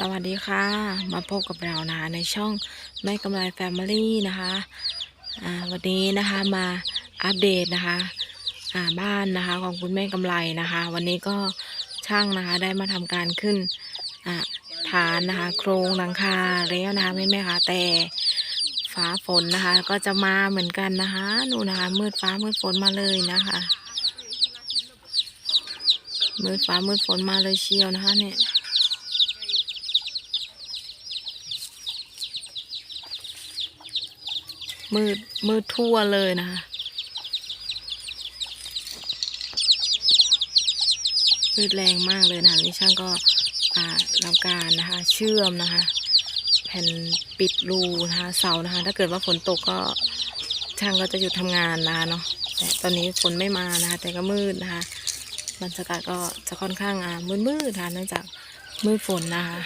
สวัสดีค่ะ มาพบกับเรานะคะในช่องแม่กำไรแฟมิลี่นะคะวันนี้นะคะมาอัปเดตนะคะบ้านนะคะของคุณแม่กำไรนะคะ วันนี้ก็ช่างนะคะได้มาทำการขึ้นฐานนะคะโครงหลังคาแล้วนะคะแม่แม่คะแต่ฟ้าฝนนะคะ ก็จะมาเหมือนกันนะคะนู่นนะคะมืดฟ้ามืดฝนมาเลยนะคะ มืดฟ้ามืดฝนมาเลยเชียวนะคะเนี่ย มืดมืดทั่วเลยนะคะมืดแรงมากเลยนะคะนี่ช่างก็อ่าทำการนะคะ เชื่อมนะคะ แผ่นปิดรูนะคะเสานะคะ ถ้าเกิดว่าฝนตกก็ช่างก็จะหยุดทำงานนะคะเนาะแต่ตอนนี้ฝนไม่มานะคะ แต่ก็มืดนะคะบรรยากาศก็จะค่อนข้างอ่ามืดมืดๆนะคะเนื่องจากมืดฝนนะคะ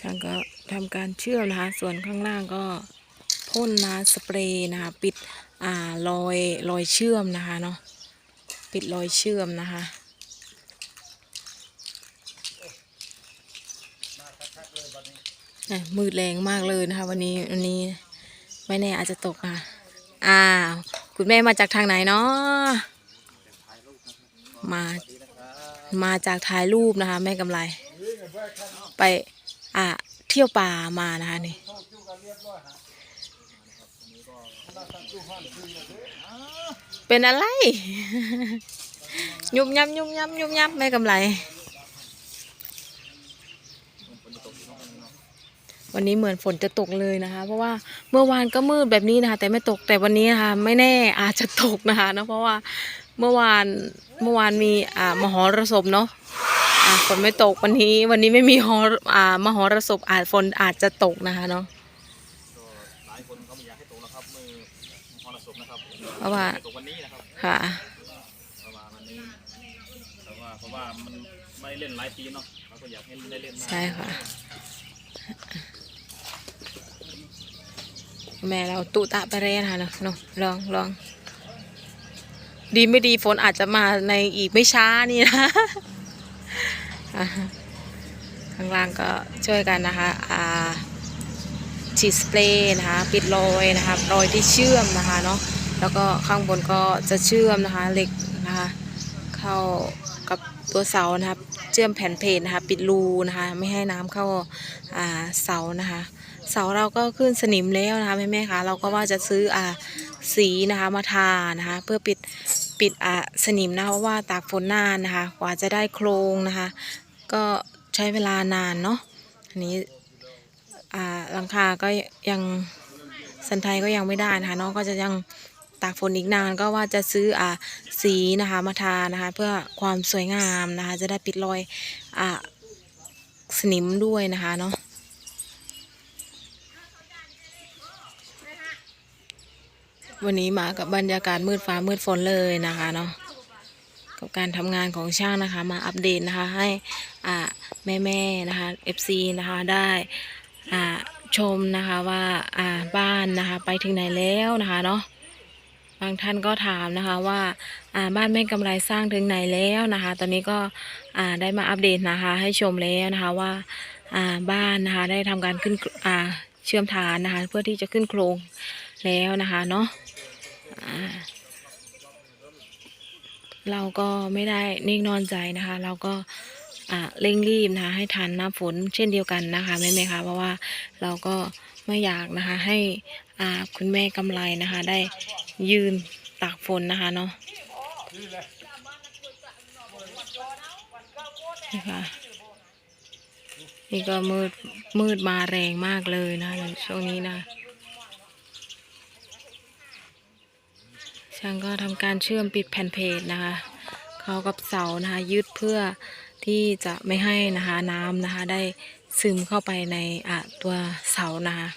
ช่าง ก็ทำการเชื่อมนะคะ ส่วนข้างล่างก็พ่นนะสเปรย์นะคะ ปิดอ่ารอยรอยเชื่อมนะคะเนาะปิดรอยเชื่อมนะคะมืดแรงมากเลยนะคะ วันนี้วันนี้ไม่แน่อาจจะตกนะอ้าวคุณแม่มาจากทางไหนเนาะมามาจากถ่ายรูปนะคะ แม่กำไร ไป เที่ยวป่ามานะคะนี่เป็นอะไร ยุบยับยุบยับยุบยับไม่กำไร วันนี้เหมือนฝนจะตกเลยนะคะ เพราะว่าเมื่อวานก็มืดแบบนี้นะคะ แต่ไม่ตกแต่วันนี้นะคะไม่แน่อาจจะตกนะคะเนอะเพราะว่าเมื่อวานเมื่อวานมีอ่ามหรสพเนาะ ฝนไม่ตกวันนี้วันนี้ไม่มีหออ่ามหรสพอาจฝนอาจจะตกนะคะเนาะก็หลายคนเขาไม่อยากให้ตกนะครับมือมรสุมนะครับเพราะว่าตกวันนี้นะครับค่ะเพราะว่าวันนี้แต่ว่าเพราะว่ามันไม่เล่นหลายปีเนาะเขาก็อยากให้ได้เล่นมากใช่ค่ะ แม่เราตุตะไปเรียนค่ะเนาะเนาะลองลองดีไม่ดีฝนอาจจะมาในอีกไม่ช้านี่นะอ่า ข้างล่างก็ช่วยกันนะคะอาฉีดสเปรย์นะคะ ปิดรอยนะคะรอยที่เชื่อมนะคะเนาะแล้วก็ข้างบนก็จะเชื่อมนะคะเหล็กนะคะเข้ากับตัวเสานะครับเชื่อมแผ่นเพจนะคะปิดรูนะคะไม่ให้น้ำเข้าอ่าเสานะคะ เสาเราก็ขึ้นสนิมแล้วนะคะแม่แม่ๆคะเราก็ว่าจะซื้ออ่าสีนะคะมาทานะคะเพื่อปิดปิดอ่าสนิมนะเพราะว่าตากฝนนานนะคะ กว่าจะได้โครงนะคะ ก็ใช้เวลานานเนาะอันนี้หลังคาก็ยังสันไทยก็ยังไม่ได้นะคะน้องก็จะยังตากฝนอีกนานก็ว่าจะซื้ออ่าสีนะคะมาทานะคะ เพื่อความสวยงามนะคะ จะได้ปิดรอยอ่าสนิมด้วยนะคะเนาะวันนี้มากับบรรยากาศมืดฟ้ามืดฝนเลยนะคะเนาะ กับการทำงานของช่างนะคะ มาอัปเดตนะคะให้แม่แม่ๆนะคะ FC นะคะได้ชมนะคะว่าบ้านนะคะไปถึงไหนแล้วนะคะเนาะบางท่านก็ถามนะคะว่าบ้านแม่กำไรสร้างถึงไหนแล้วนะคะ ตอนนี้ก็ได้มาอัปเดตนะคะ ให้ชมแล้วนะคะว่าบ้านนะคะได้ทำการขึ้นเชื่อมฐานนะคะ เพื่อที่จะขึ้นโครงแล้วนะคะเนาะ เราก็ไม่ได้นิ่งนอนใจนะคะ เราก็อ่าเร่งรีบนะคะให้ทันหน้าฝนเช่นเดียวกันนะคะแม่ไหมคะเพราะว่าเราก็ไม่อยากนะคะให้อาคุณแม่กำไรนะคะ ได้ยืนตากฝนนะคะเนาะนี่ค่ะนี่ก็มืดมืดมาแรงมากเลยนะคะในช่วงนี้นะ ช่างก็ทำการเชื่อมปิดแผ่นเพจนะคะเข้ากับเสานะคะยึดเพื่อที่จะไม่ให้นะคะน้ำนะคะได้ซึมเข้าไปในอะตัวเสานะคะ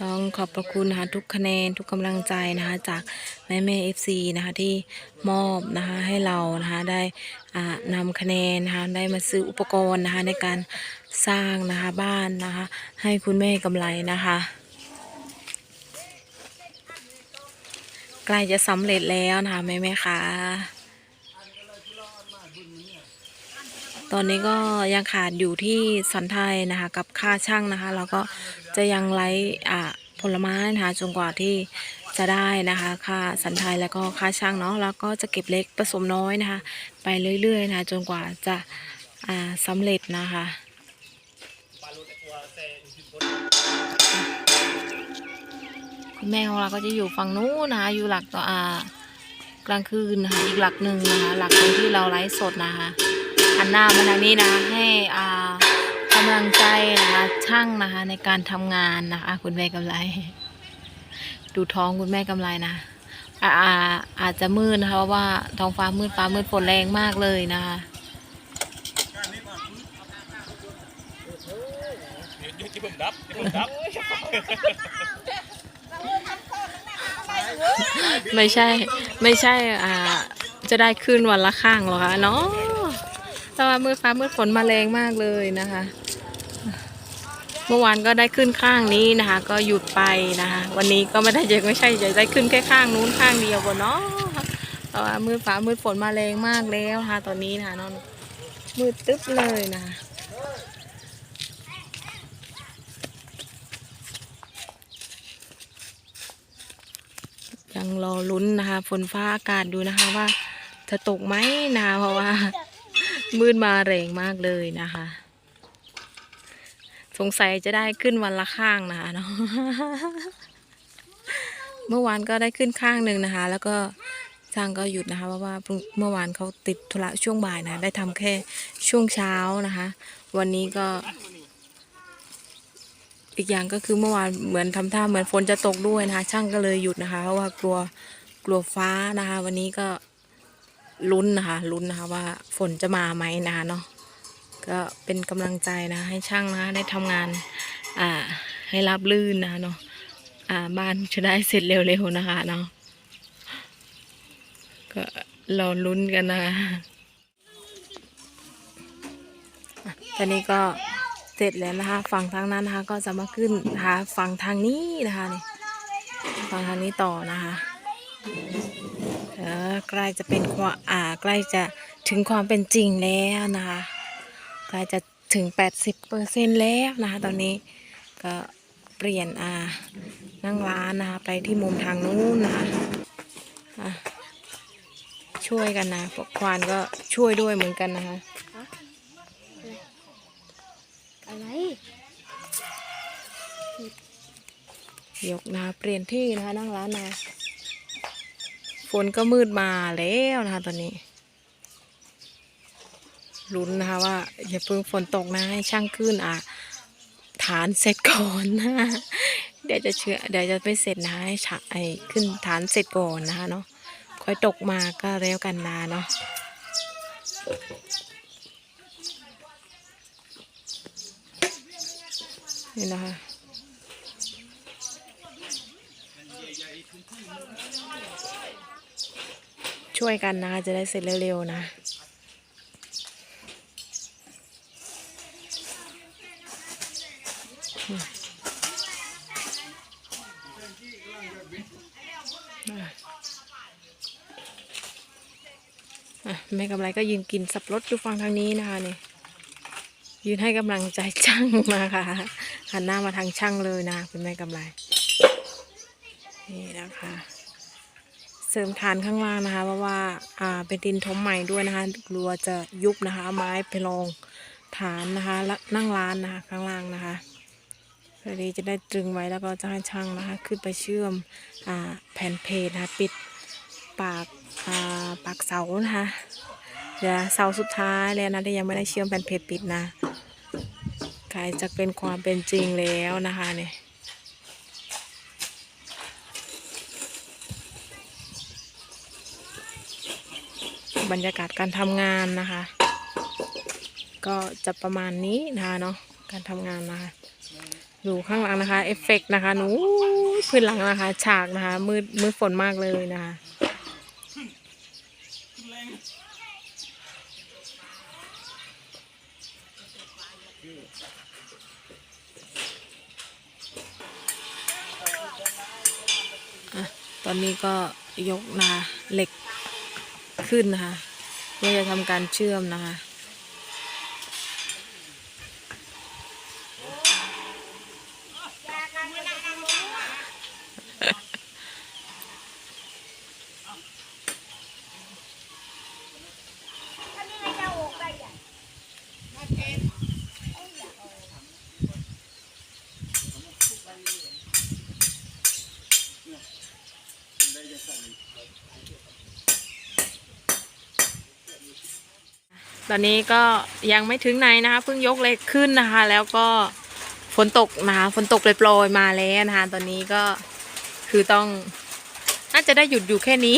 ต้องขอบพระคุณนะคะทุกคะแนนทุกกำลังใจนะคะจากแม่แม่เอฟซีนะคะที่มอบนะคะให้เรานะคะได้อ่านำคะแนนนะคะได้มาซื้ออุปกรณ์นะคะในการสร้างนะคะบ้านนะคะให้คุณแม่กำไรนะคะ ใกล้จะสำเร็จแล้วนะคะแม่แม่คะตอนนี้ก็ยังขาดอยู่ที่สันไทยนะคะกับค่าช่างนะคะแล้วก็จะยังไล่อ่าผลไม้นะคะจนกว่าที่จะได้นะคะค่าสันไทยแล้วก็ค่าช่างเนาะแล้วก็จะเก็บเล็กผสมน้อยนะคะ ไปเรื่อยๆนะคะจนกว่าจะอ่าสำเร็จนะคะ คุณแม่ของเราก็จะอยู่ฝั่งนู้นนะคะอยู่หลักต่ออ่ากลางคืนนะคะอีกหลักหนึ่งนะคะหลักตรงที่เราไลฟ์สดนะคะหันหน้ามาทางนี้นะให้อ่ากำลังใจนะคะช่างนะคะในการทำงานนะคะคุณแม่กำไร ดูท้องคุณแม่กำไรนะอาอาอาจจะมืดนะคะเพราะว่าท้องฟ้ามืดฟ้ามืดฝนแรงมากเลยนะคะที่ผมดับที่ผมดับ ไม่ใช่ ไม่ใช่อ่า จะได้ขึ้นวันละข้างหรอคะเนาะแต่ว่ามืดฟ้ามืดฝนมาแรงมากเลยนะคะ เมื่อวานก็ได้ขึ้นข้างนี้นะคะ ก็หยุดไปนะคะ วันนี้ก็ไม่ได้จะไม่ใช่จะได้ขึ้นแค่ข้างนู้นข้างเดียวบนเนาะแต่ว่ามืดฟ้ามืดฝนมาแรงมากแล้วนะคะตอนนี้นะคะนอนมืดตึ๊บเลยนะคะ งรอลุ้นนะคะ ฝนฟ้าอากาศดูนะคะว่า จะตกไหมนะเพราะว่า มืดมาแรงมากเลยนะคะ สงสัยจะได้ขึ้นวันละข้างนะคะเนาะเมื่อวานก็ได้ขึ้นข้างหนึ่งนะคะ แล้วก็ช่างก็หยุดนะคะเพราะว่าเมื่อวานเขาติดธุระช่วงบ่ายนะ ได้ทำแค่ช่วงเช้านะคะ วันนี้ก็ อีกอย่างก็คือเมื่อวานเหมือนทำท่าเหมือนฝนจะตกด้วยนะคะช่างก็เลยหยุดนะคะเพราะว่ากลัวกลัวฟ้านะคะ วันนี้ก็ลุ้นนะคะลุ้นนะคะว่าฝนจะมาไหมนะคะเนาะก็เป็นกำลังใจนะให้ช่างนะได้ทำงานอ่าให้รับลื่นนะเนาะอ่าบ้านจะได้เสร็จเร็วๆนะคะเนาะก็รอลุ้นกันนะคะตอนนี้ก็ เสร็จแล้วนะคะ ฝั่งทางนั้นนะคะ ก็จะมาขึ้นนะคะฝั่งทางนี้นะคะนี่ฝั่งทางนี้ต่อนะคะเออใกล้จะเป็นความอ่าใกล้จะถึงความเป็นจริงแล้วนะคะใกล้จะถึง 80เปอร์เซ็นแล้วนะคะตอนนี้ก็เปลี่ยนอ่านั่งร้านนะคะไปที่มุมทางนู้นนะคะะช่วยกันนะพวกควานก็ช่วยด้วยเหมือนกันนะคะ อะไร ยกนะเปลี่ยนที่นะคะนั่งร้านนะฝนก็มืดมาแล้วนะคะตอนนี้ลุ้นนะคะว่าอย่าเพิ่งฝนตกนะให้ช่างขึ้นอะฐานเสร็จก่อนนะเดี๋ยวจะเชื่อเดี๋ยวจะไปเสร็จนะให้ฉะไอ้ขึ้นฐานเสร็จก่อนนะคะเนาะค่อยตกมาก็แล้วกันนะเนาะนี่นะคะ ช่วยกันนะคะจะได้เสร็จเร็วๆนะ แม่กำไรก็ยืนกินสับรดอยู่ฝั่งทางนี้นะคะเนี่ยยืนให้กำลังใจช่างนะคะหันหน้ามาทางช่างเลยนะคุณแม่กำไร นี่นะคะ เสริมฐานข้างล่างนะคะ เพราะว่าอ่าเป็นดินทมใหม่ด้วยนะคะกลัวจะยุบนะคะไม้ไปรองฐานนะคะแล้วนั่งร้านนะคะข้างล่างนะคะเพื่อที่จะได้ตรึงไว้แล้วก็จะให้ช่างนะคะขึ้นไปเชื่อมอ่าแผ่นเพจนะคะปิดปากอ่าปากเสานะคะเดี๋ยวเสาสุดท้ายแล้วนะที่ยังไม่ได้เชื่อมแผ่นเพจปิดนะกล้จะเป็นความเป็นจริงแล้วนะคะเนี่ย บรรยากาศการทำงานนะคะ ก็จะประมาณนี้นะคะเนาะการทำงานนะคะดูข้างหลังนะคะเอฟเฟกต์นะคะหนูพื้นหลังนะคะ ฉากนะคะ มืดมืดฝนมากเลยนะคะตอนนี้ก็ยกนะคะเหล็ก ขึ้นนะคะเพื่อจะทำการเชื่อมนะคะ อนนี้ก็ยังไม่ถึงไหนนะคะเพิ่งยกเล็กขึ้นนะคะ แล้วก็ฝนตกนะคะฝนตกโปรยๆมาแล้วนะคะตอนนี้ก็คือต้องน่าจะได้หยุดอยู่แค่นี้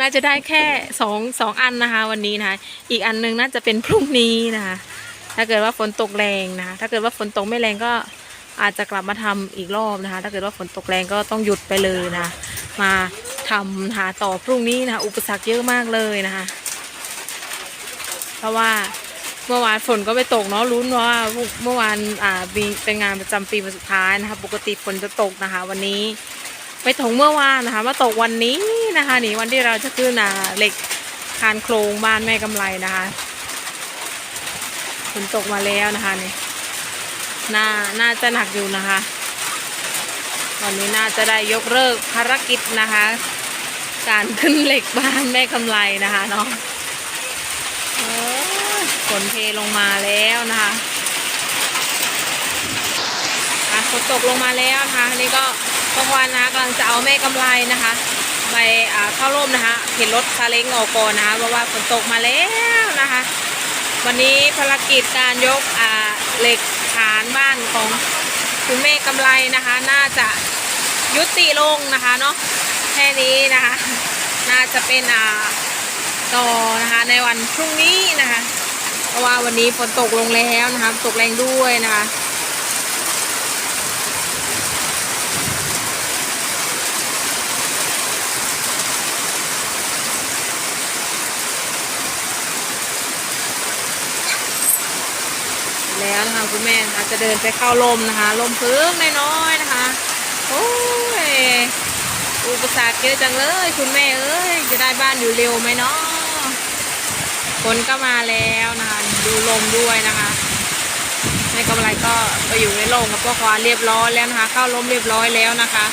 น่าจะได้แค่สองสองอันนะคะ วันนี้นะคะ อีกอันหนึงน่าจะเป็นพรุ่งนี้นะคะ ถ้าเกิดว่าฝนตกแรงนะคะ ถ้าเกิดว่าฝนตกไม่แรงก็อาจจะกลับมาทำอีกรอบนะคะ ถ้าเกิดว่าฝนตกแรงก็ต้องหยุดไปเลยนะะมาทำนะคะต่อพรุ่งนี้นะคะ อุปสรรคเยอะมากเลยนะคะ เพราะว่าเมื่อวานฝนก็ไม่ตกเนาะลุ้นว่าเมื่อวานอ่ามีเป็นงานประจำปีวันสุดท้ายนะคะปกติฝนจะตกนะคะ วันนี้ไม่ตกเมื่อวานนะคะมาตกวันนี้นะคะนี่วันที่เราจะขึ้นอ่าเหล็กคานโครงบ้านแม่กำไรนะคะฝนตกมาแล้วนะคะนี่น่าน่าจะหนักอยู่นะคะ วันนี้น่าจะได้ยกเลิกภารกิจนะคะ การขึ้นเหล็กบ้านแม่กำไรนะคะเนาะ ฝนเทลงมาแล้วนะคะฝนตกลงมาแล้วนะคะนี่ก็พวกวานนะกำลังจะเอาแม่กำไรนะคะไปอ่าเข้าร่มนะคะเข็นรถซาเล้งออกก่อนนะคะเพราะว่าฝนตกมาแล้วนะคะ วันนี้ภารกิจการยกอ่าเหล็กฐานบ้านของคุณแม่กำไรนะคะ น่าจะยุติลงนะคะเนาะแค่นี้นะคะ น่าจะเป็นอ่าต่อนะคะในวันพรุ่งนี้นะคะ เพราะว่าวันนี้ฝนตกลงแล้วนะคะตกแรงด้วยนะคะแล้วนะคะคุณแม่นะคะจะเดินไปเข้าลมนะคะ ลมพึ่งน้อยๆนะคะ โอ้ยอุปสรรคเยอะจังเลย คุณแม่เอ้ยจะได้บ้านอยู่เร็วไหมเนาะ ฝนก็มาแล้วนะคะ ดูลมด้วยนะคะแม่กำไรก็ไปอยู่ในโรงกับพ่อควาเรียบร้อยแล้วนะคะ เข้าล้มเรียบร้อยแล้วนะคะ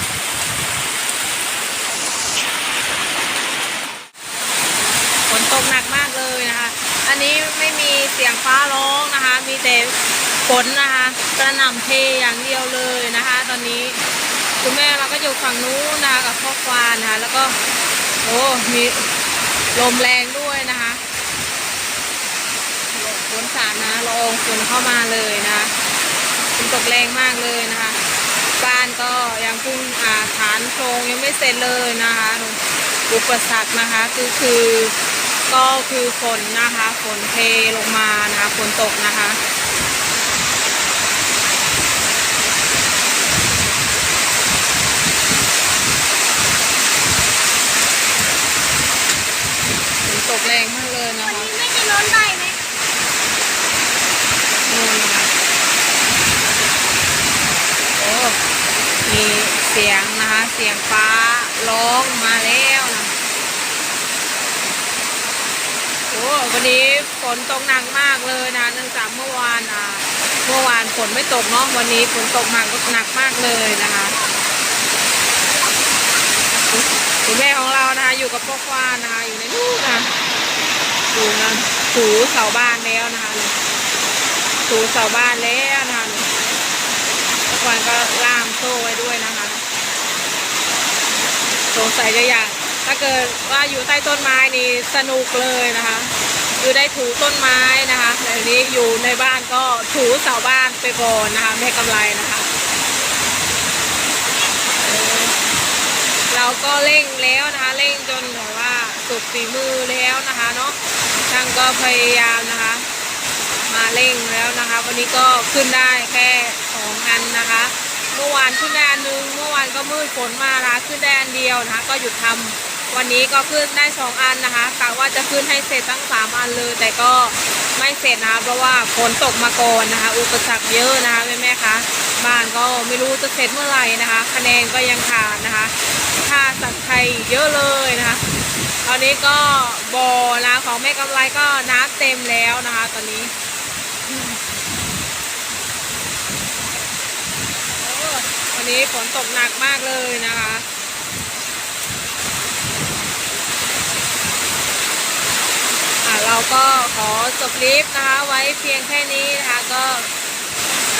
ฝนตกหนักมากเลยนะคะ อันนี้ไม่มีเสียงฟ้าร้องนะคะ มีแต่ฝนนะคะกระหน่ำเทอย่างเดียวเลยนะคะ ตอนนี้คุณแม่เราก็อยู่ฝั่งนู้นนะคะกับพ่อควานนะคะ แล้วก็โอ้มีลมแรงด้วยนะคะฝ นสาดนะละอองฝนเข้ามาเลยนะฝนตกแรงมากเลยนะคะ บ้านก็ยังพุ่งอ่าฐานโครงยังไม่เสร็จเลยนะคะอุปสรรคนะคะคือคือก็คือฝนนะคะฝนเทลงมานะคะฝนตกนะคะ ฝนตกแรงมากเลยนะคะ ไม่จะร้อนได้ไหม นู่นนะคะโอ้มีเสียงนะคะ เสียงฟ้าร้องมาแล้วนะโอ้วันนี้ฝนตกหนักมากเลยนะเนื่องจากเมื่อวานอะเมื่อวานฝนไม่ตกเนาะวันนี้ฝนตกหนักหนักมากเลยนะคะคุณแม่ของเรานะคะอยู่กับพ่อควานนะคะอยู่ในนู่นนะถูนะถูเสาบ้านแล้วนะคะถูเสาบ้านแล้วนะคะทุกวันก็ล่ามโซ่ไว้ด้วยนะ สงสัยจะอยากถ้าเกิดว่าอยู่ใต้ต้นไม้นี่สนุกเลยนะคะคือได้ถูต้นไม้นะคะแต่ทีนี้อยู่ในบ้านก็ถูเสาบ้านไปก่อนนะคะไม่กำไรนะคะเออเราก็เร่งแล้วนะคะเร่งจนแบบว่าสุดฝีมือแล้วนะคะเนาะช่างก็พยายามนะคะ มาเร่งแล้วนะคะ วันนี้ก็ขึ้นได้แค่สองอันนะคะ เมื่อวานขึ้นได้อันหนึง เมื่อวานก็มืดฝนมานะคะขึ้นได้อันเดียวนะคะ ก็หยุดทำวันนี้ก็ขึ้นได้สองอันนะคะกะว่าจะขึ้นให้เสร็จทั้งสามอันเลย แต่ก็ไม่เสร็จนะคะเพราะว่าฝนตกมาก่อนนะคะ อุปสรรคเยอะนะคะแม่แม่ๆคะบ้านก็ไม่รู้จะเสร็จเมื่อไหร่นะคะ คะแนนก็ยังขาดนะคะค่าสัตว์ไทยเยอะเลยนะคะ ตอนนี้ก็บ่อนะของแม่กำไรก็น้ำเต็มแล้วนะคะ ตอนนี้โอ้วั นี้ฝนตกหนักมากเลยนะคะเราก็ขอจบคลิปนะคะ ไว้เพียงแค่นี้นะคะก็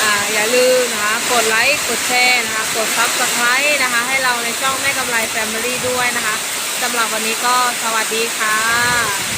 อ่าอย่าลืมนะคะ กดไลค์กดแชร์นะคะ กดซับสไครต์นะคะ ให้เราในช่องแม่กำไรแฟมิลี่ด้วยนะคะสำหรับวันนี้ก็สวัสดีค่ะ